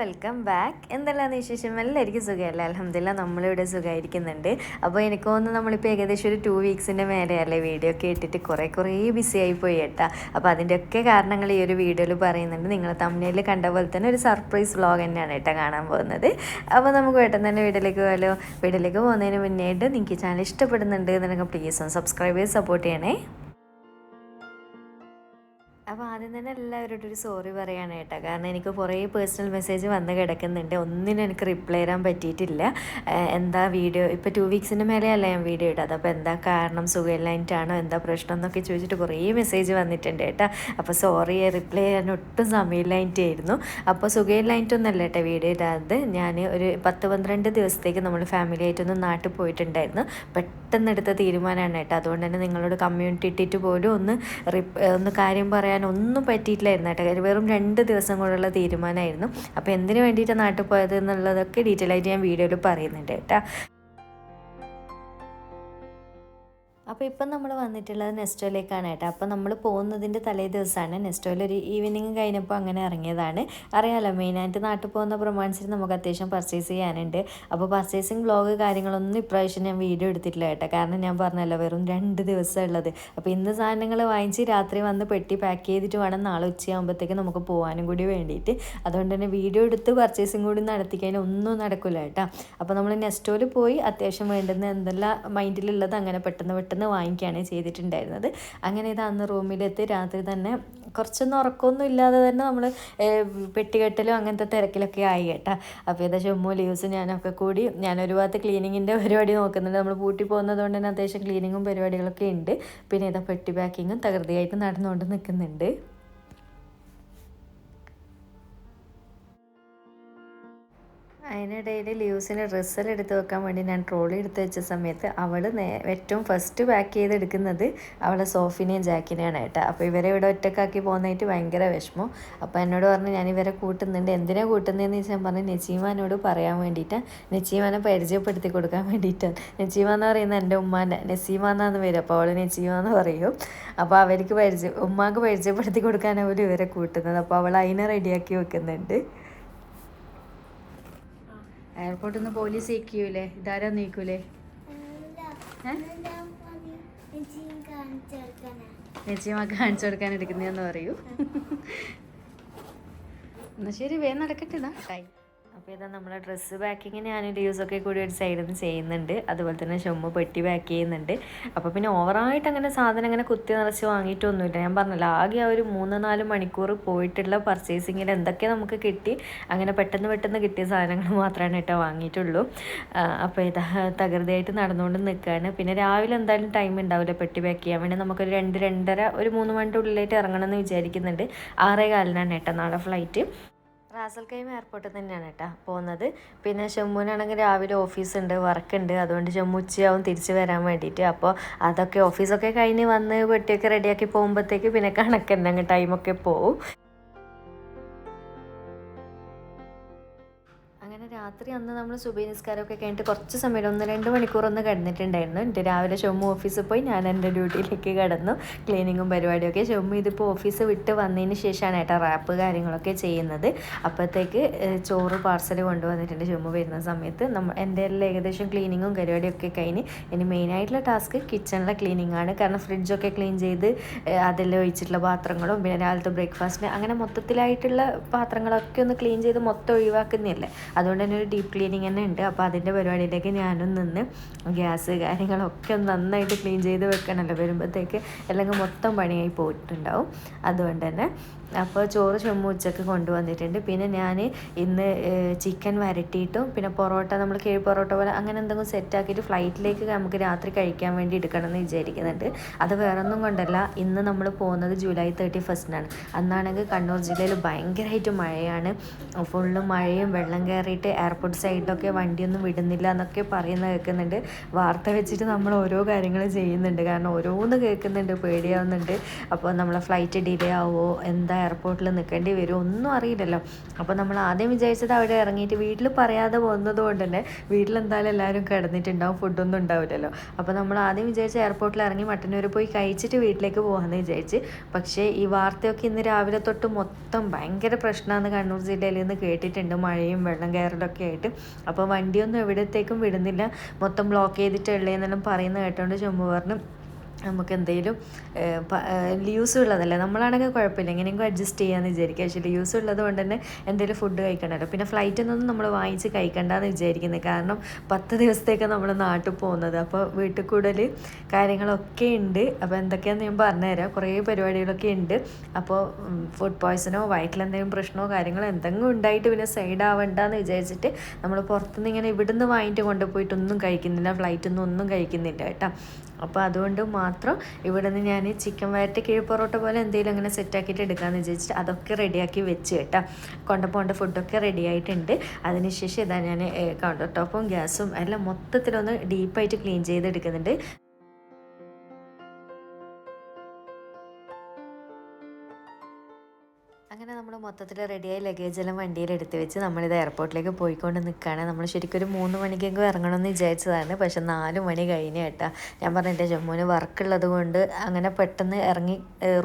Welcome back എന്തെല്ലാം വിശേഷം? എല്ലാവർക്കും സുഖമല്ല? അലഹമില്ല നമ്മളിവിടെ സുഖമായിരിക്കുന്നുണ്ട്. അപ്പോൾ എനിക്ക് തോന്നുന്നു നമ്മളിപ്പോൾ ഏകദേശം ഒരു ടു വീക്സിന്റെ മേലെയല്ലേ വീഡിയോ ഒക്കെ ഇട്ടിട്ട് കുറേ കുറേ ബിസി ആയിപ്പോയി പോയി കേട്ടാ. അപ്പോൾ അതിന്റെയൊക്കെ കാരണങ്ങൾ ഈ ഒരു വീഡിയോയിൽ പറയുന്നുണ്ട്. നിങ്ങൾ തമിഴിൽ കണ്ട പോലെ തന്നെ ഒരു സർപ്രൈസ് വ്ളോഗ് തന്നെയാണ് കേട്ടോ കാണാൻ പോകുന്നത്. അപ്പോൾ നമുക്ക് പെട്ടെന്ന് തന്നെ വീട്ടിലേക്ക് പോയാലോ? വീട്ടിലേക്ക് പോകുന്നതിന് മുന്നേയായിട്ട് നിങ്ങൾക്ക് ചാനൽ ഇഷ്ടപ്പെടുന്നുണ്ട് എന്നുണ്ടെങ്കിൽ പ്ലീസ് ഒന്ന് സബ്സ്ക്രൈബ് ചെയ്ത് സപ്പോർട്ട് ചെയ്യണേ. അപ്പോൾ ആദ്യം തന്നെ എല്ലാവരോടും ഒരു സോറി പറയാണ് കേട്ടോ. കാരണം എനിക്ക് കുറേ പേഴ്സണൽ മെസ്സേജ് വന്ന് കിടക്കുന്നുണ്ട്. ഒന്നിനും എനിക്ക് റിപ്ലൈ തരാൻ പറ്റിയിട്ടില്ല. എന്താ വീഡിയോ ഇപ്പോൾ ടു വീക്സിന് മേലെയല്ല ഞാൻ വീഡിയോ ഇട്ടത് അപ്പോൾ എന്താ കാരണം? സുഖമില്ലായിട്ടാണോ എന്താ പ്രശ്നം എന്നൊക്കെ ചോദിച്ചിട്ട് കുറേ മെസ്സേജ് വന്നിട്ടുണ്ട് കേട്ടോ. അപ്പോൾ സോറി റിപ്ലൈ ചെയ്യാൻ ഒട്ടും സമയമില്ലായിട്ടായിരുന്നു അപ്പോൾ സുഖമില്ലായിട്ടൊന്നല്ല കേട്ടോ വീഡിയോ ഇടാതെ ഞാൻ ഒരു പത്ത് പന്ത്രണ്ട് ദിവസത്തേക്ക് നമ്മൾ ഫാമിലി ആയിട്ടൊന്ന് നാട്ടിൽ പോയിട്ടുണ്ടായിരുന്നു. പെട്ടെന്ന് എടുത്ത തീരുമാനമാണ് കേട്ടോ. അതുകൊണ്ട് തന്നെ നിങ്ങളോട് കമ്മ്യൂണിറ്റി ഇട്ടിട്ട് പോലും ഒന്ന് ഒന്ന് കാര്യം പറയാൻ ഒന്നും പറ്റിയിട്ടില്ലായിരുന്നു കേട്ടോ. വെറും രണ്ട് ദിവസം കൊണ്ടുള്ള തീരുമാനമായിരുന്നു. അപ്പോൾ എന്തിനു വേണ്ടിയിട്ടാണ് നാട്ടിൽ പോയത് എന്നുള്ളതൊക്കെ ഡീറ്റെയിൽ ആയിട്ട് ഞാൻ വീഡിയോയിൽ പറയുന്നുണ്ട് കേട്ടോ. അപ്പോൾ ഇപ്പം നമ്മൾ വന്നിട്ടുള്ളത് നെസ്റ്റോയിലേക്കാണ് കേട്ടോ. അപ്പോൾ നമ്മൾ പോകുന്നതിന്റെ തലേ ദിവസമാണ്. നെസ്റ്റോയിൽ ഒരു ഈവനിങ് കഴിഞ്ഞപ്പോൾ അങ്ങനെ ഇറങ്ങിയതാണ്. അറിയാമല്ലോ മെയിനായിട്ട് നാട്ടിൽ പോകുന്ന പ്രമാണിച്ചിട്ട് നമുക്ക് അത്യാവശ്യം പർച്ചേസ് ചെയ്യാനുണ്ട്. അപ്പോൾ പർച്ചേസിങ് വ്ളോഗ് കാര്യങ്ങളൊന്നും ഇപ്രാവശ്യം ഞാൻ വീഡിയോ എടുത്തിട്ടില്ല കേട്ടോ. കാരണം ഞാൻ പറഞ്ഞല്ലോ വെറും രണ്ട് ദിവസം ഉള്ളത്. അപ്പോൾ ഇന്ന് സാധനങ്ങൾ വാങ്ങിച്ച് രാത്രി വന്ന് പെട്ടി പാക്ക് ചെയ്തിട്ട് വേണം നാളെ ഉച്ചയാകുമ്പോഴത്തേക്ക് നമുക്ക് പോകാനും കൂടി വേണ്ടിയിട്ട്. അതുകൊണ്ട് തന്നെ വീഡിയോ എടുത്ത് പർച്ചേസിങ് കൂടി നടത്തിക്കാൻ ഒന്നും നടക്കില്ല കേട്ടോ. അപ്പോൾ നമ്മൾ നെസ്റ്റോയിൽ പോയി അത്യാവശ്യം വേണ്ടുന്ന എന്തെല്ലാം മൈൻഡിലുള്ളത് അങ്ങനെ പെട്ടെന്ന് പെട്ടെന്ന് വാങ്ങിക്കുകയാണ് ചെയ്തിട്ടുണ്ടായിരുന്നത്. അങ്ങനെ ഇത് അന്ന് റൂമിലെത്തി രാത്രി തന്നെ കുറച്ചൊന്നും ഉറക്കമൊന്നും ഇല്ലാതെ തന്നെ നമ്മൾ പെട്ടികെട്ടലും അങ്ങനത്തെ തിരക്കിലൊക്കെ ആയി കേട്ടാ. അപ്പോൾ ഏതാ ചുമ്മു ലീവ്സ് ഞാനൊക്കെ കൂടി ഞാനൊരു ഭാഗത്ത് ക്ലീനിങ്ങിന്റെ പരിപാടി നോക്കുന്നുണ്ട്. നമ്മൾ പൂട്ടി പോകുന്നത് കൊണ്ട് തന്നെ അത്യാവശ്യം ക്ലീനിങ്ങും പരിപാടികളൊക്കെ ഉണ്ട്. പിന്നെ ഇതാ പെട്ടി പാക്കിങ്ങും തകൃതിയായിട്ട് നടന്നുകൊണ്ട് നിൽക്കുന്നുണ്ട് അതിനിടയിൽ ലീവ്സിന് ഡ്രസ്സെല്ലാം എടുത്ത് വെക്കാൻ വേണ്ടി ഞാൻ ട്രോളി എടുത്ത് വെച്ച സമയത്ത് അവൾ ഏറ്റവും ഫസ്റ്റ് പാക്ക് ചെയ്ത് എടുക്കുന്നത് അവളെ സോഫിനെയും ജാക്കിനെയാണ് കേട്ടോ. അപ്പോൾ ഇവരെ ഇവിടെ ഒറ്റക്കാക്കി പോകുന്നതായിട്ട് ഭയങ്കര വിഷമം. അപ്പോൾ എന്നോട് പറഞ്ഞു ഞാൻ ഇവരെ കൂട്ടുന്നുണ്ട്. എന്തിനാണ് കൂട്ടുന്നതെന്ന് ചോദിച്ചാൽ പറഞ്ഞു നെച്ചീമാനോട് പറയാൻ വേണ്ടിയിട്ട്. നെച്ചീമാനെ പരിചയപ്പെടുത്തി കൊടുക്കാൻ വേണ്ടിയിട്ടാണ് നെച്ചീമ എന്ന് പറയുന്നത് എന്റെ ഉമ്മാന്റെ. നെസീമ എന്നാണ് വരും. അപ്പോൾ അവൾ നെച്ചീമ എന്ന് പറയും. അപ്പോൾ അവർക്ക് പരിചയം ഉമ്മാക്ക് പരിചയപ്പെടുത്തി കൊടുക്കാനാണ് അവർ ഇവരെ കൂട്ടുന്നത്. അപ്പോൾ അവൾ അതിനെ റെഡിയാക്കി വെക്കുന്നുണ്ട്. എയർപോർട്ടിൽ നിന്ന് പോലീസ് നീക്കൂലേ ഇതാരാ നീക്കൂലേ? നെച്ചിമാക്ക് കാണിച്ചു കൊടുക്കാൻ എടുക്കുന്നതെന്ന് പറയൂ. എന്നാ ശരി വേഗം നടക്കട്ടെ ഇതാ. ടൈം അപ്പോൾ ഇതാ നമ്മളെ ഡ്രസ്സ് പാക്കിങ്ങിന് ഞാൻ യൂസൊക്കെ കൂടി ഒരു സൈഡിൽ നിന്ന് ചെയ്യുന്നുണ്ട്. അതുപോലെ തന്നെ ചുമ പെട്ടി പാക്ക് ചെയ്യുന്നുണ്ട്. അപ്പോൾ പിന്നെ ഓവറായിട്ട് അങ്ങനെ സാധനം അങ്ങനെ കുത്തി നിറച്ച് വാങ്ങിയിട്ടൊന്നുമില്ല. ഞാൻ പറഞ്ഞല്ലോ ആകെ ആ ഒരു മൂന്ന് നാല് മണിക്കൂർ പോയിട്ടുള്ള പർച്ചേസിങ്ങിൽ എന്തൊക്കെ നമുക്ക് കിട്ടി അങ്ങനെ പെട്ടെന്ന് പെട്ടെന്ന് കിട്ടിയ സാധനങ്ങൾ മാത്രമാണ് കേട്ടോ വാങ്ങിയിട്ടുള്ളൂ. അപ്പോൾ ഇതാ തകൃതിയായിട്ട് നടന്നുകൊണ്ട് നിൽക്കുകയാണ് പിന്നെ രാവിലെ എന്തായാലും ടൈം ഉണ്ടാവില്ല പെട്ടി പാക്ക് ചെയ്യാൻ വേണ്ടി. നമുക്കൊരു രണ്ട് രണ്ടര ഒരു മൂന്ന് മണിന്റെ ഉള്ളിലായിട്ട് ഇറങ്ങണം എന്ന് വിചാരിക്കുന്നുണ്ട്. ആറേ കാലിനാണ് കേട്ടോ നാളെ ഫ്ലൈറ്റ് റാസൽ കൈമ എയർപോർട്ടിൽ തന്നെയാണ് കേട്ടോ പോകുന്നത് പിന്നെ ഷമ്മുവിനാണെങ്കിൽ രാവിലെ ഓഫീസ് ഉണ്ട് വർക്ക് ഉണ്ട്. അതുകൊണ്ട് ഷമ്മു ഉച്ചയാവും തിരിച്ച് വരാൻ വേണ്ടിയിട്ട്. അപ്പോൾ അതൊക്കെ ഓഫീസൊക്കെ കഴിഞ്ഞ് വന്ന് വെട്ടിയൊക്കെ റെഡിയാക്കി പോകുമ്പോഴത്തേക്ക് പിന്നെ കണക്ക് അങ്ങ് ടൈമൊക്കെ പോവും. രാത്രി അന്ന് നമ്മൾ സുബൈ നിസ്കാരമൊക്കെ കഴിഞ്ഞിട്ട് കുറച്ച് സമയം ഒന്ന് രണ്ട് മണിക്കൂർ ഒന്ന് കിടന്നിട്ടുണ്ടായിരുന്നു. എന്റെ രാവിലെ ചുമ ഓഫീസിൽ പോയി ഞാൻ എന്റെ ഡ്യൂട്ടിയിലേക്ക് കിടന്നു. ക്ലീനിങ്ങും പരിപാടിയൊക്കെ ചുമ ഇതിപ്പോൾ ഓഫീസ് വിട്ട് വന്നതിന് ശേഷമാണ് ഏട്ടാ റാപ്പ് കാര്യങ്ങളൊക്കെ ചെയ്യുന്നത്. അപ്പോഴത്തേക്ക് ചോറ് പാർസൽ കൊണ്ടുവന്നിട്ടുണ്ട് ചുമ വരുന്ന സമയത്ത്. നമ്മൾ എന്റെ എല്ലാം ഏകദേശം ക്ലീനിങ്ങും പരിപാടിയൊക്കെ കഴിഞ്ഞ് ഇനി മെയിനായിട്ടുള്ള ടാസ്ക് കിച്ചണിലെ ക്ലീനിങ് ആണ്. കാരണം ഫ്രിഡ്ജൊക്കെ ക്ലീൻ ചെയ്ത് അതെല്ലാം ഒഴിച്ചിട്ടുള്ള പാത്രങ്ങളും പിന്നെ രാവിലത്തെ ബ്രേക്ക്ഫാസ്റ്റിന് അങ്ങനെ മൊത്തത്തിലായിട്ടുള്ള പാത്രങ്ങളൊക്കെ ഒന്ന് ക്ലീൻ ചെയ്ത് മൊത്തം ഒഴിവാക്കുന്നില്ലേ അതുകൊണ്ട് തന്നെ ഒരു ഡീപ്പ് ക്ലീനിങ് തന്നെ ഉണ്ട്. അപ്പോൾ അതിന്റെ പരിപാടിയിലേക്ക് ഞാനും നിന്ന് ഗ്യാസ് കാര്യങ്ങളൊക്കെ നന്നായിട്ട് ക്ലീൻ ചെയ്ത് വെക്കണമല്ലോ വരുമ്പോഴത്തേക്ക് അല്ലെങ്കിൽ മൊത്തം പണിയായി പോയിട്ടുണ്ടാവും. അതുകൊണ്ട് തന്നെ അപ്പോൾ ചോറ് ചുമ്മു ഉച്ചയ്ക്ക് കൊണ്ടുവന്നിട്ടുണ്ട്. പിന്നെ ഞാൻ ഇന്ന് ചിക്കൻ വരട്ടിയിട്ടും പിന്നെ പൊറോട്ട നമ്മൾ കിഴി പൊറോട്ട പോലെ അങ്ങനെ എന്തെങ്കിലും സെറ്റാക്കിയിട്ട് ഫ്ലൈറ്റിലേക്ക് നമുക്ക് രാത്രി കഴിക്കാൻ വേണ്ടി എടുക്കണം എന്ന് വിചാരിക്കുന്നുണ്ട്. അത് വേറൊന്നും കൊണ്ടല്ല. ഇന്ന് നമ്മൾ പോകുന്നത് ജൂലൈ തേർട്ടി ഫസ്റ്റിനാണ് അന്നാണെങ്കിൽ കണ്ണൂർ ജില്ലയിൽ ഭയങ്കരമായിട്ട് മഴയാണ്. ഫുള്ള് മഴയും വെള്ളം കയറിയിട്ട് എയർപോർട്ട് സൈഡിലൊക്കെ വണ്ടിയൊന്നും വിടുന്നില്ല എന്നൊക്കെ പറയുന്നത് കേൾക്കുന്നുണ്ട്. വാർത്ത വെച്ചിട്ട് നമ്മൾ ഓരോ കാര്യങ്ങൾ ചെയ്യുന്നുണ്ട്. കാരണം ഓരോന്ന് കേൾക്കുന്നുണ്ട് പേടിയാവുന്നുണ്ട്. അപ്പോൾ നമ്മളെ ഫ്ലൈറ്റ് ഡിലേ ആവുമോ എന്താ എയർപോർട്ടിൽ നിൽക്കേണ്ടി വരുമോ ഒന്നും അറിയില്ലല്ലോ. അപ്പോൾ നമ്മൾ ആദ്യം വിചാരിച്ചത് അവിടെ ഇറങ്ങിയിട്ട് വീട്ടിൽ പറയാതെ പോകുന്നത് കൊണ്ട് തന്നെ വീട്ടിലെന്തായാലും എല്ലാവരും കിടന്നിട്ടുണ്ടാവും ഫുഡൊന്നും ഉണ്ടാവില്ലല്ലോ. അപ്പോൾ നമ്മൾ ആദ്യം വിചാരിച്ച എയർപോർട്ടിൽ ഇറങ്ങി മട്ടന്നൂർ പോയി കഴിച്ചിട്ട് വീട്ടിലേക്ക് പോകാമെന്ന് വിചാരിച്ച്. പക്ഷേ ഈ വാർത്തയൊക്കെ ഇന്ന് രാവിലെ തൊട്ട് മൊത്തം ഭയങ്കര പ്രശ്നമാണ് കണ്ണൂർ ജില്ലയിൽ നിന്ന് കേട്ടിട്ടുണ്ട്. മഴയും വെള്ളം കയറലൊക്കെ ആയിട്ട് അപ്പോൾ വണ്ടിയൊന്നും എവിടത്തേക്കും വിടുന്നില്ല. മൊത്തം ബ്ലോക്ക് ചെയ്തിട്ടുള്ളതെന്നെല്ലാം പറയുന്നത് കേട്ടോണ്ട് ചുമ്മാ പറഞ്ഞു. നമുക്ക് എന്തെങ്കിലും ലൂസ് ഉള്ളതല്ലേ നമ്മളാണെങ്കിൽ കുഴപ്പമില്ല. എങ്ങനെയെങ്കിലും അഡ്ജസ്റ്റ് ചെയ്യാമെന്ന് വിചാരിക്കുക പക്ഷേ ലൂസ് ഉള്ളത് കൊണ്ട് തന്നെ എന്തെങ്കിലും ഫുഡ് കഴിക്കണമല്ലോ. പിന്നെ ഫ്ലൈറ്റിൽ നിന്നൊന്നും നമ്മൾ വാങ്ങിച്ച് കഴിക്കണ്ടെന്ന് വിചാരിക്കുന്നത് കാരണം പത്ത് ദിവസത്തേക്ക് നമ്മൾ നാട്ടിൽ പോകുന്നത്. അപ്പോൾ വീട്ടിൽ കൂടുതൽ കാര്യങ്ങളൊക്കെ ഉണ്ട്. അപ്പോൾ എന്തൊക്കെയാണെന്ന് ഞാൻ പറഞ്ഞുതരാം. കുറേ പരിപാടികളൊക്കെ ഉണ്ട്. അപ്പോൾ ഫുഡ് പോയ്സണോ വയറ്റിലെന്തെങ്കിലും പ്രശ്നമോ കാര്യങ്ങളോ എന്തെങ്കിലും ഉണ്ടായിട്ട് പിന്നെ സൈഡ് ആവണ്ടെന്ന് വിചാരിച്ചിട്ട് നമ്മൾ പുറത്തുനിന്ന് ഇങ്ങനെ ഇവിടുന്ന് വാങ്ങിയിട്ട് കൊണ്ടുപോയിട്ടൊന്നും കഴിക്കുന്നില്ല. ഫ്ലൈറ്റിൽ നിന്ന് ഒന്നും കഴിക്കുന്നില്ല കേട്ടോ. അപ്പോൾ അതുകൊണ്ട് മാത്രം ഇവിടെ നിന്ന് ഞാൻ ചിക്കൻ വരട്ട് കിഴിപ്പൊറോട്ട പോലെ എന്തെങ്കിലും അങ്ങനെ സെറ്റാക്കിയിട്ട് എടുക്കാമെന്ന് വിചാരിച്ചിട്ട് അതൊക്കെ റെഡിയാക്കി വെച്ച് കേട്ടോ. കൊണ്ടുപോകേണ്ട ഫുഡൊക്കെ റെഡി ആയിട്ടുണ്ട്. അതിനുശേഷം ഇതാ ഞാൻ കൗണ്ടർ ടോപ്പും ഗ്യാസും എല്ലാം മൊത്തത്തിലൊന്ന് ഡീപ്പായിട്ട് ക്ലീൻ ചെയ്തെടുക്കുന്നുണ്ട്. മൊത്തത്തിൽ റെഡിയായി ലഗേജ് എല്ലാം വണ്ടിയിൽ എടുത്ത് വെച്ച് നമ്മളിത് എയർപോർട്ടിലേക്ക് പോയിക്കൊണ്ട് നിൽക്കുകയാണ് നമ്മൾ ശരിക്കും ഒരു മൂന്ന് മണിക്കെങ്കിലും ഇറങ്ങണമെന്ന് വിചാരിച്ചതാണ്. പക്ഷെ നാല് മണി കഴിഞ്ഞ് കേട്ടാ ഞാൻ പറഞ്ഞു എന്റെ ജമ്മുവിന് വർക്കുള്ളത് കൊണ്ട് അങ്ങനെ പെട്ടെന്ന് ഇറങ്ങി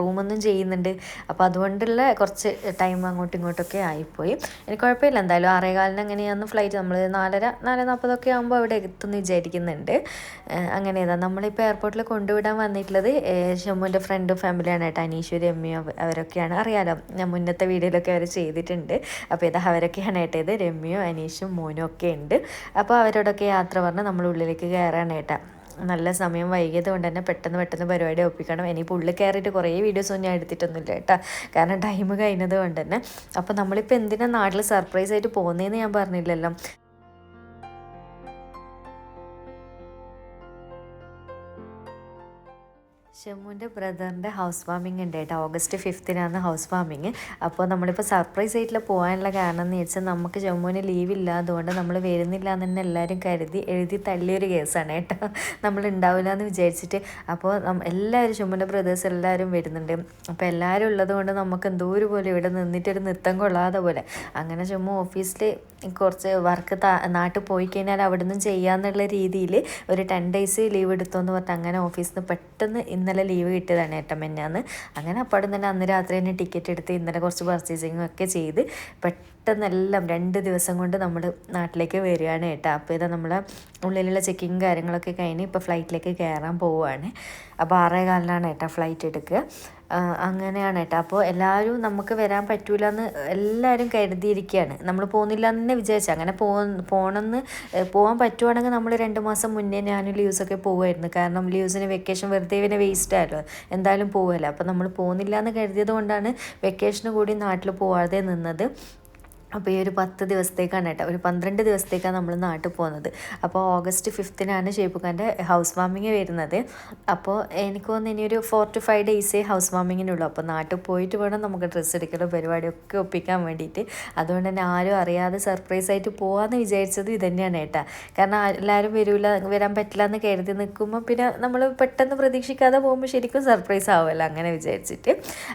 റൂമൊന്നും ചെയ്യുന്നുണ്ട്. അപ്പോൾ അതുകൊണ്ടുള്ള കുറച്ച് ടൈം അങ്ങോട്ടും ഇങ്ങോട്ടൊക്കെ ആയിപ്പോയി. എനിക്ക് കുഴപ്പമില്ല. എന്തായാലും ആറേകാലിന് അങ്ങനെയാന്ന് ഫ്ലൈറ്റ് നമ്മൾ നാലര നാല് നാൽപ്പതൊക്കെ ആകുമ്പോൾ അവിടെ എത്തുമെന്ന് വിചാരിക്കുന്നുണ്ട്. അങ്ങനെ നമ്മളിപ്പോൾ എയർപോർട്ടിൽ കൊണ്ടുവിടാൻ വന്നിട്ടുള്ളത് ജമ്മുവിന്റെ ഫ്രണ്ടും ഫാമിലിയാണ് കേട്ടോ അനീശ്വരി അമ്മയും അവരൊക്കെയാണ്. അറിയാലോ ഞാൻ മുന്നത്തെ വീഡിയോയിലൊക്കെ അവർ ചെയ്തിട്ടുണ്ട്. അപ്പോൾ ഇത് അവരൊക്കെയാണ് ഏട്ടത് രമ്യയും അനീഷും മോനും ഒക്കെ ഉണ്ട്. അപ്പോൾ അവരോടൊക്കെ യാത്ര പറഞ്ഞ് നമ്മൾ ഉള്ളിലേക്ക് കയറാണ് ഏട്ടാ. നല്ല സമയം വൈകിയത് കൊണ്ട് തന്നെ പെട്ടെന്ന് പെട്ടെന്ന് പരിപാടി ഒപ്പിക്കണം. ഇനിയിപ്പോൾ ഉള്ളിൽ കയറിയിട്ട് കുറേ വീഡിയോസൊന്നും ഞാൻ എടുത്തിട്ടൊന്നുമില്ല കേട്ടോ കാരണം ടൈം കഴിഞ്ഞത് കൊണ്ട് തന്നെ. അപ്പോൾ നമ്മളിപ്പോൾ എന്തിനാണ് നാട്ടിൽ സർപ്രൈസ് ആയിട്ട് പോകുന്നതെന്ന് ഞാൻ പറഞ്ഞില്ലല്ലോ. ഷമ്മുവിന്റെ ബ്രദറിന്റെ ഹൗസ് വാമിംഗ് ഉണ്ട് കേട്ടോ. ഓഗസ്റ്റ് ഫിഫ്തിനാണ് ഹൗസ് വാമിംഗ് അപ്പോൾ നമ്മളിപ്പോൾ സർപ്രൈസ് ആയിട്ടുള്ള പോകാനുള്ള കാരണം എന്ന് വെച്ചാൽ നമുക്ക് ജമ്മുവിന് ലീവ് ഇല്ല. അതുകൊണ്ട് നമ്മൾ വരുന്നില്ല എന്ന് തന്നെ എല്ലാവരും കരുതി എഴുതി തള്ളിയൊരു കേസാണ് കേട്ടോ. നമ്മൾ ഉണ്ടാവില്ല എന്ന് വിചാരിച്ചിട്ട് അപ്പോൾ എല്ലാവരും ഷമ്മുവിന്റെ ബ്രദേഴ്സ് എല്ലാവരും വരുന്നുണ്ട്. അപ്പോൾ എല്ലാവരും ഉള്ളത് കൊണ്ട് നമുക്ക് എന്തോ ഒരു പോലെ ഇവിടെ നിന്നിട്ടൊരു നൃത്തം കൊള്ളാതെ പോലെ. അങ്ങനെ ചുമ്മാ ഓഫീസിൽ കുറച്ച് വർക്ക് നാട്ടിൽ പോയി കഴിഞ്ഞാൽ അവിടെ നിന്നും ചെയ്യാന്നുള്ള രീതിയിൽ ഒരു ടെൻ ഡേയ്സ് ലീവ് എടുത്തോന്ന് പറഞ്ഞിട്ട് അങ്ങനെ ഓഫീസിൽ നിന്ന് പെട്ടെന്ന് ഇന്നലെ ലീവ് കിട്ടിയതാണ് ഏട്ടൻ മെന്നാന്ന്. അങ്ങനെ അപ്പാടും തന്നെ അന്ന് രാത്രി തന്നെ ടിക്കറ്റ് എടുത്ത് ഇന്നലെ കുറച്ച് പർച്ചേസിങ്ങും ഒക്കെ ചെയ്ത്. പെട്ടെന്നെല്ലാം രണ്ട് ദിവസം കൊണ്ട് നമ്മൾ നാട്ടിലേക്ക് വരികയാണ് ഏട്ടാ. അപ്പോൾ ഇതാ നമ്മളെ ഉള്ളിലുള്ള ചെക്കിങ് കാര്യങ്ങളൊക്കെ കഴിഞ്ഞ് ഇപ്പോൾ ഫ്ലൈറ്റിലേക്ക് കയറാൻ പോവുകയാണ്. അപ്പോൾ ആറേ കാലിലാണ് ഏട്ടാ ഫ്ലൈറ്റ് എടുക്കുക. അങ്ങനെയാണ് കേട്ടോ അപ്പോൾ എല്ലാവരും നമുക്ക് വരാൻ പറ്റൂല എന്ന് എല്ലാവരും കരുതിയിരിക്കുകയാണ് നമ്മൾ പോകുന്നില്ല എന്ന് വിചാരിച്ചു. അങ്ങനെ പോ പോകണമെന്ന് പോകാൻ പറ്റുവാണെങ്കിൽ നമ്മൾ രണ്ട് മാസം മുന്നേ ഞാൻ ലീവ്സൊക്കെ പോകുമായിരുന്നു കാരണം ലീവ്സിന് വെക്കേഷൻ വെറുതെ ഇവനെ വേസ്റ്റ് ആയല്ലോ. എന്തായാലും പോകുമല്ലോ അപ്പോൾ നമ്മൾ പോകുന്നില്ല എന്ന് കരുതിയത് കൊണ്ടാണ് വെക്കേഷന് കൂടി നാട്ടിൽ പോവാതെ നിന്നത്. അപ്പോൾ ഈ ഒരു പത്ത് ദിവസത്തേക്കാണ് കേട്ടോ. ഒരു പന്ത്രണ്ട് ദിവസത്തേക്കാണ് നമ്മൾ നാട്ടിൽ പോകുന്നത്. അപ്പോൾ ഓഗസ്റ്റ് ഫിഫ്തിനാണ് ഷേപ്പുഖാന്റെ ഹൗസ് വാമിങ് വരുന്നത്. അപ്പോൾ എനിക്ക് തോന്നുന്നു ഇനി ഒരു ഫോർ ടു ഫൈവ് ഡേയ്സേ ഹൗസ് വാമിങ്ങിനുള്ളൂ അപ്പോൾ നാട്ടിൽ പോയിട്ട് വേണം നമുക്ക് ഡ്രസ്സ് എടുക്കലോ പരിപാടിയൊക്കെ ഒപ്പിക്കാൻ വേണ്ടിയിട്ട്. അതുകൊണ്ട് തന്നെ ആരും അറിയാതെ സർപ്രൈസ് ആയിട്ട് പോകാമെന്ന് വിചാരിച്ചത് ഇത് തന്നെയാണ് കേട്ടോ. കാരണം എല്ലാവരും വരില്ല വരാൻ പറ്റില്ല എന്ന് കരുതി നിൽക്കുമ്പോൾ പിന്നെ നമ്മൾ പെട്ടെന്ന് പ്രതീക്ഷിക്കാതെ പോകുമ്പോൾ ശരിക്കും സർപ്രൈസ് ആവുമല്ലോ അങ്ങനെ വിചാരിച്ചിട്ട്.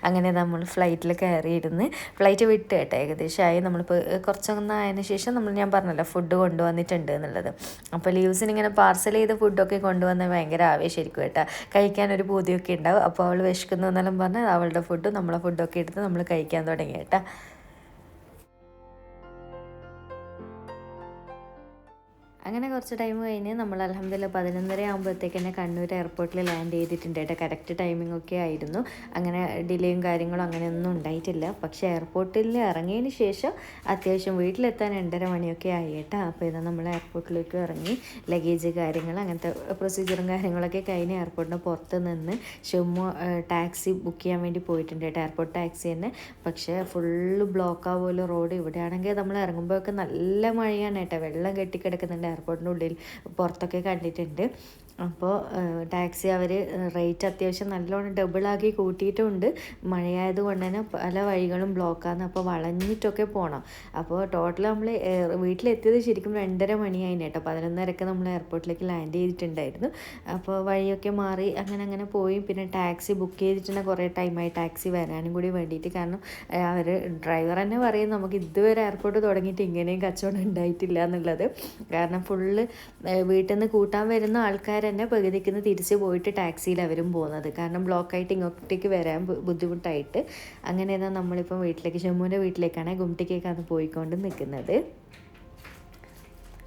അങ്ങനെ നമ്മൾ ഫ്ലൈറ്റിൽ കയറിയിരുന്ന് ഫ്ലൈറ്റ് വിട്ട് കേട്ടോ. ഏകദേശമായി നമ്മൾ നമ്മളിപ്പോൾ കുറച്ചൊന്ന് ആയതിനു ശേഷം നമ്മൾ ഞാൻ പറഞ്ഞല്ലോ ഫുഡ് കൊണ്ടുവന്നിട്ടുണ്ട് എന്നുള്ളത്. അപ്പോൾ ലീവ്സിന് ഇങ്ങനെ പാർസൽ ചെയ്ത് ഫുഡൊക്കെ കൊണ്ടുവന്ന് ഭയങ്കര ആവേശമായിരിക്കും കേട്ടോ. കഴിക്കാൻ ഒരു പൂതിയൊക്കെ ഉണ്ടാവും. അപ്പോൾ അവൾ വിശക്കുന്നു എന്നെല്ലാം പറഞ്ഞാൽ അവളുടെ ഫുഡും നമ്മളെ ഫുഡൊക്കെ എടുത്ത് നമ്മൾ കഴിക്കാൻ തുടങ്ങി കേട്ടോ. അങ്ങനെ കുറച്ച് ടൈം കഴിഞ്ഞ് നമ്മൾ അലഹമ്മദില്ല പതിനൊന്നര ആകുമ്പോഴത്തേക്ക് തന്നെ കണ്ണൂർ എയർപോർട്ടിൽ ലാൻഡ് ചെയ്തിട്ടുണ്ട് കേട്ടോ. കറക്റ്റ് ടൈമിംഗ് ഒക്കെ ആയിരുന്നു. അങ്ങനെ ഡിലേയും കാര്യങ്ങളും അങ്ങനെയൊന്നും ഉണ്ടായിട്ടില്ല. പക്ഷേ എയർപോർട്ടിൽ ഇറങ്ങിയതിന് ശേഷം അത്യാവശ്യം വീട്ടിലെത്താൻ രണ്ടര മണിയൊക്കെ ആയി കേട്ടോ. അപ്പോൾ ഇത് നമ്മൾ എയർപോർട്ടിലേക്ക് ഇറങ്ങി. ലഗേജ് കാര്യങ്ങൾ അങ്ങനത്തെ പ്രൊസീജിയറും കാര്യങ്ങളൊക്കെ കഴിഞ്ഞ് എയർപോർട്ടിന് പുറത്ത് നിന്ന് ഷുമോ ടാക്സി ബുക്ക് ചെയ്യാൻ വേണ്ടി പോയിട്ടുണ്ട് കേട്ടോ. എയർപോർട്ട് ടാക്സി തന്നെ. പക്ഷേ ഫുള്ള് ബ്ലോക്ക് ആവുമല്ലോ റോഡ് ഇവിടെയാണെങ്കിൽ നമ്മൾ ഇറങ്ങുമ്പോഴൊക്കെ നല്ല മഴയാണ് കേട്ടോ. വെള്ളം കെട്ടിക്കിടക്കുന്നുണ്ട് എയർപോർട്ടിന്റെ ഉള്ളിൽ പുറത്തൊക്കെ കണ്ടിട്ടുണ്ട്. അപ്പോൾ ടാക്സി അവർ റേറ്റ് അത്യാവശ്യം നല്ലോണം ഡബിളാക്കി കൂട്ടിയിട്ടുണ്ട്. മഴയായത് കൊണ്ട് തന്നെ പല വഴികളും ബ്ലോക്കാണ് അപ്പോൾ വളഞ്ഞിട്ടൊക്കെ പോകണം അപ്പോൾ ടോട്ടൽ നമ്മൾ വീട്ടിലെത്തിയത് ശരിക്കും രണ്ടര മണിയായിന് കേട്ടോ. പതിനൊന്നരക്ക് നമ്മൾ എയർപോർട്ടിലേക്ക് ലാൻഡ് ചെയ്തിട്ടുണ്ടായിരുന്നു. അപ്പോൾ വഴിയൊക്കെ മാറി അങ്ങനെ അങ്ങനെ പോയി. പിന്നെ ടാക്സി ബുക്ക് ചെയ്തിട്ടുണ്ട് കുറേ ടൈമായി ടാക്സി വരാനും കൂടി വേണ്ടിയിട്ട്. കാരണം അവർ ഡ്രൈവർ തന്നെ പറയും നമുക്ക് ഇതുവരെ എയർപോർട്ട് തുടങ്ങിയിട്ട് ഇങ്ങനെയും കച്ചവടം ഉണ്ടായിട്ടില്ല എന്നുള്ളത്. കാരണം ഫുള്ള് വീട്ടിൽ നിന്ന് കൂട്ടാൻ വരുന്ന ആൾക്കാർ തന്നെ പകുതിക്ക് തിരിച്ച് പോയിട്ട് ടാക്സിയിൽ അവരും പോകുന്നത്. കാരണം ബ്ലോക്കായിട്ട് ഇങ്ങോട്ടേക്ക് വരാൻ ബുദ്ധിമുട്ടായിട്ട് ബുദ്ധിമുട്ടായിട്ട്. അങ്ങനെയാണ് നമ്മളിപ്പം വീട്ടിലേക്ക് ഷമ്മുവിന്റെ വീട്ടിലേക്കാണ് ഗുംട്ടിക്കേക്കാണ് പോയിക്കൊണ്ട് നിൽക്കുന്നത്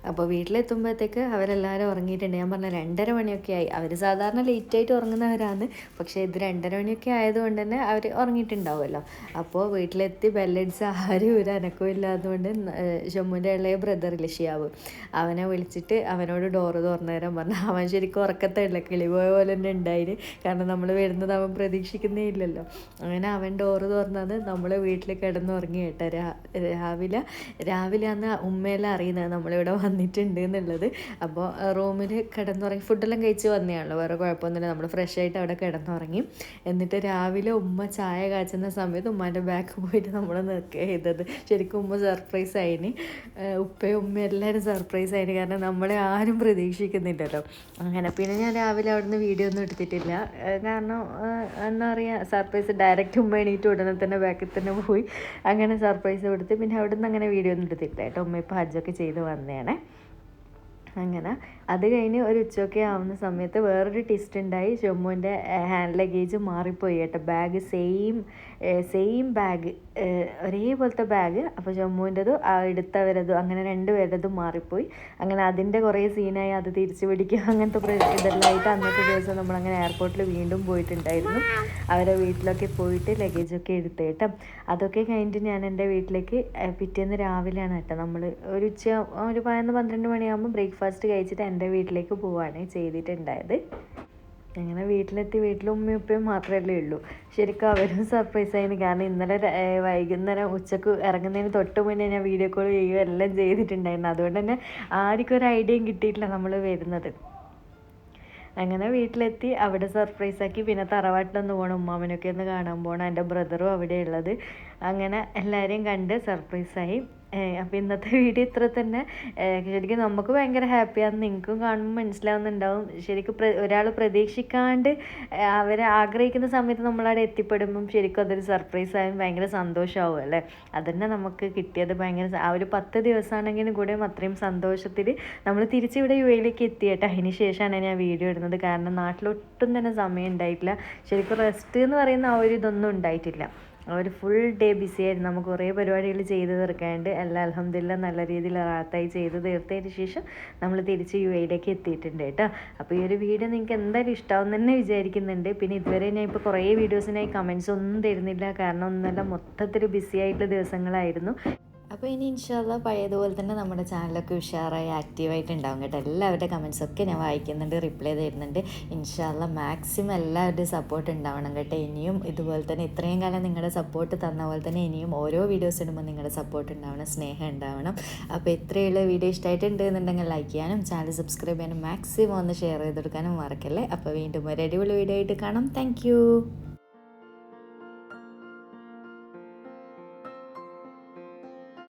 അപ്പോൾ വീട്ടിലെത്തുമ്പോഴത്തേക്ക് അവരെല്ലാവരും ഉറങ്ങിയിട്ടുണ്ട്. ഞാൻ പറഞ്ഞ രണ്ടര മണിയൊക്കെ ആയി. അവർ സാധാരണ ലേറ്റായിട്ട് ഉറങ്ങുന്നവരാണ്. പക്ഷേ ഇത് രണ്ടര മണിയൊക്കെ ആയതുകൊണ്ട് തന്നെ അവർ ഉറങ്ങിയിട്ടുണ്ടാവുമല്ലോ. അപ്പോൾ വീട്ടിലെത്തി ബെല്ലടിച്ച് ആരും ഒരു അനക്കവും ഇല്ലാത്തതുകൊണ്ട് ഷമ്മുന്റെ ഇളയ ബ്രദറില്ലേ ഷിയാവ് അവനെ വിളിച്ചിട്ട് അവനോട് ഡോറ് തുറന്നു തരാൻ പറഞ്ഞു. അവൻ ശരിക്കും ഉറക്കത്തല്ല. കിളി പോയ പോലെ തന്നെ ഉണ്ടായിന്. കാരണം നമ്മൾ വരുന്നത് അവൻ പ്രതീക്ഷിക്കുന്നേ ഇല്ലല്ലോ. അങ്ങനെ അവൻ ഡോറ് തുറന്നത് നമ്മൾ വീട്ടിൽ കിടന്നുറങ്ങി കേട്ടോ. രാവിലെ രാവിലെ അന്ന് ഉമ്മയെല്ലാം അറിയുന്നത്. നമ്മളിവിടെ വന്നിട്ടുണ്ട് എന്നുള്ളത്. അപ്പോൾ റൂമിൽ കിടന്നുറങ്ങി ഫുഡെല്ലാം കഴിച്ച് വന്നതാണല്ലോ വേറെ കുഴപ്പമൊന്നുമില്ല. നമ്മൾ ഫ്രഷ് ആയിട്ട് അവിടെ കിടന്നുറങ്ങി. എന്നിട്ട് രാവിലെ ഉമ്മ ചായ കാച്ചുന്ന സമയത്ത് ഉമ്മാന്റെ ബാക്ക് പോയിട്ട് നമ്മൾ നിൽക്കുക ചെയ്തത്. ശരിക്കും ഉമ്മ സർപ്രൈസ് ആയിന്. ഉപ്പയും ഉമ്മ എല്ലാവരും സർപ്രൈസ് ആയിന്. കാരണം നമ്മളെ ആരും പ്രതീക്ഷിക്കുന്നില്ലല്ലോ. അങ്ങനെ പിന്നെ ഞാൻ രാവിലെ അവിടുന്ന് വീഡിയോ ഒന്നും എടുത്തിട്ടില്ല. കാരണം എന്താ പറയുക സർപ്രൈസ് ഡയറക്റ്റ് ഉമ്മ എണീറ്റ് ഉടനെ തന്നെ ബാക്കിൽ തന്നെ പോയി. അങ്ങനെ സർപ്രൈസ് കൊടുത്ത് പിന്നെ അവിടുന്ന് അങ്ങനെ വീഡിയോ ഒന്നും എടുത്തിട്ടില്ല കേട്ടോ. ഉമ്മ ഇപ്പോൾ ഹജ്ജൊക്കെ ചെയ്ത് വന്നതാണ് അങ്ങനെ. അത് കഴിഞ്ഞ് ഒരു ഉച്ചയൊക്കെ ആവുന്ന സമയത്ത് വേറൊരു ടിസ്റ്റ് ഉണ്ടായി. ജമ്മുവിന്റെ ഹാൻഡ് ലഗേജ് മാറിപ്പോയി കേട്ടോ. ബാഗ് സെയിം സെയിം ബാഗ് ഒരേപോലത്തെ ബാഗ് അപ്പോൾ ജമ്മുവിന്റെതും എടുത്തവരതും അങ്ങനെ രണ്ട് പേരുടേതും മാറിപ്പോയി. അങ്ങനെ അതിന്റെ കുറേ സീനായി അത് തിരിച്ചു പിടിക്കുക അങ്ങനത്തെ ഇതെല്ലാം ആയിട്ട് അന്നത്തെ ദിവസം നമ്മളങ്ങനെ എയർപോർട്ടിൽ വീണ്ടും പോയിട്ടുണ്ടായിരുന്നു. അവരെ വീട്ടിലൊക്കെ പോയിട്ട് ലഗേജൊക്കെ എടുത്ത് കേട്ടോ. അതൊക്കെ കഴിഞ്ഞിട്ട് ഞാൻ എന്റെ വീട്ടിലേക്ക് പിറ്റേന്ന് രാവിലെയാണ് കേട്ടോ നമ്മൾ ഒരു ഉച്ച ഒരു പതിനൊന്ന് പന്ത്രണ്ട് മണിയാകുമ്പോൾ ബ്രേക്ക്ഫാസ്റ്റ് കഴിച്ചിട്ട് എന്റെ വീട്ടിലേക്ക് പോവുകയാണ് ചെയ്തിട്ടുണ്ടായത്. അങ്ങനെ വീട്ടിലെത്തി വീട്ടിൽ ഉമ്മയും ഉപ്പയും മാത്രമല്ലേ ഉള്ളൂ. ശരിക്കും അവരും സർപ്രൈസ് ആയിരുന്നു. കാരണം ഇന്നലെ വൈകുന്നേരം ഉച്ചയ്ക്ക് ഇറങ്ങുന്നതിന് തൊട്ട് മുന്നേ ഞാൻ വീഡിയോ കോൾ ചെയ്യുകയും എല്ലാം ചെയ്തിട്ടുണ്ടായിരുന്നു. അതുകൊണ്ട് തന്നെ ആർക്കും ഒരു ഐഡിയയും കിട്ടിയിട്ടില്ല നമ്മൾ വരുന്നത്. അങ്ങനെ വീട്ടിലെത്തി അവിടെ സർപ്രൈസ് ആക്കി. പിന്നെ തറവാട്ടിലൊന്ന് പോകണം ഉമ്മാമനൊക്കെ ഒന്ന് കാണാൻ പോകണം എന്റെ ബ്രദറും അവിടെ ഉള്ളത് അങ്ങനെ എല്ലാവരെയും കണ്ട് സർപ്രൈസായി അപ്പോൾ ഇന്നത്തെ വീഡിയോ ഇത്ര തന്നെ. ശരിക്കും നമുക്ക് ഭയങ്കര ഹാപ്പിയാണ് നിങ്ങൾക്കും കാണുമ്പോൾ മനസ്സിലാവുന്നുണ്ടാവും. ശരിക്കും ഒരാൾ പ്രതീക്ഷിക്കാണ്ട് അവരെ ആഗ്രഹിക്കുന്ന സമയത്ത് നമ്മളവിടെ എത്തിപ്പെടുമ്പം ശരിക്കും അതൊരു സർപ്രൈസ് ആയും ഭയങ്കര സന്തോഷമാവും അല്ലേ? അതന്നെ നമുക്ക് കിട്ടിയത് ഭയങ്കര ആ ഒരു പത്ത് ദിവസമാണെങ്കിലും കൂടെ അത്രയും സന്തോഷത്തിൽ നമ്മൾ തിരിച്ചിവിടെ യു എയിലേക്ക് എത്തിയിട്ട് അതിന് ശേഷമാണ് ഞാൻ വീഡിയോ ഇടുന്നത്. കാരണം നാട്ടിലൊട്ടും തന്നെ സമയം ഉണ്ടായിട്ടില്ല. ശരിക്കും റെസ്റ്റ് എന്ന് പറയുന്ന ആ ഒരു ഇതൊന്നും ഉണ്ടായിട്ടില്ല. ഒരു ഫുൾ ഡേ ബിസി ആയിരുന്നു. നമുക്ക് കുറേ പരിപാടികൾ ചെയ്ത് തീർക്കാണ്ട് എല്ലാം അലഹമില്ല നല്ല രീതിയിൽ റാത്തായി ചെയ്ത് തീർത്തതിന് ശേഷം നമ്മൾ തിരിച്ച് യു എയിലേക്ക് എത്തിയിട്ടുണ്ട് കേട്ടോ. അപ്പോൾ ഈ ഒരു വീഡിയോ നിങ്ങൾക്ക് എന്തായാലും ഇഷ്ടമാവും തന്നെ വിചാരിക്കുന്നുണ്ട്. പിന്നെ ഇതുവരെ ഞാൻ ഇപ്പോൾ കുറേ വീഡിയോസിനായി കമൻസ് ഒന്നും തരുന്നില്ല. കാരണം ഒന്നല്ല മൊത്തത്തിൽ ബിസി ആയിട്ടുള്ള ദിവസങ്ങളായിരുന്നു. അപ്പോൾ ഇനി ഇൻഷാല്ല പഴയതുപോലെ തന്നെ നമ്മുടെ ചാനലൊക്കെ ഉഷാറായി ആക്റ്റീവായിട്ട് ഉണ്ടാവും കേട്ടോ. എല്ലാവരുടെ കമൻസൊക്കെ ഞാൻ വായിക്കുന്നുണ്ട് റിപ്ലൈ തരുന്നുണ്ട്. ഇൻഷാല്ല മാക്സിമം എല്ലാവരുടെയും സപ്പോർട്ട് ഉണ്ടാവണം കേട്ടോ. ഇനിയും ഇതുപോലെ തന്നെ ഇത്രയും കാലം നിങ്ങളുടെ സപ്പോർട്ട് തന്ന പോലെ തന്നെ ഇനിയും ഓരോ വീഡിയോസ് ഇടുമ്പോൾ നിങ്ങളുടെ സപ്പോർട്ട് ഉണ്ടാവണം സ്നേഹം ഉണ്ടാവണം. അപ്പോൾ ഇത്രയുള്ള വീഡിയോ ഇഷ്ടമായിട്ടുണ്ട് എന്നുണ്ടെങ്കിൽ ലൈക്ക് ചെയ്യാനും ചാനൽ സബ്സ്ക്രൈബ് ചെയ്യാനും മാക്സിമം ഒന്ന് ഷെയർ ചെയ്ത് കൊടുക്കാനും മറക്കല്ലേ. അപ്പോൾ വീണ്ടും ഒരു അടിപൊളി വീഡിയോ ആയിട്ട് കാണാം. താങ്ക്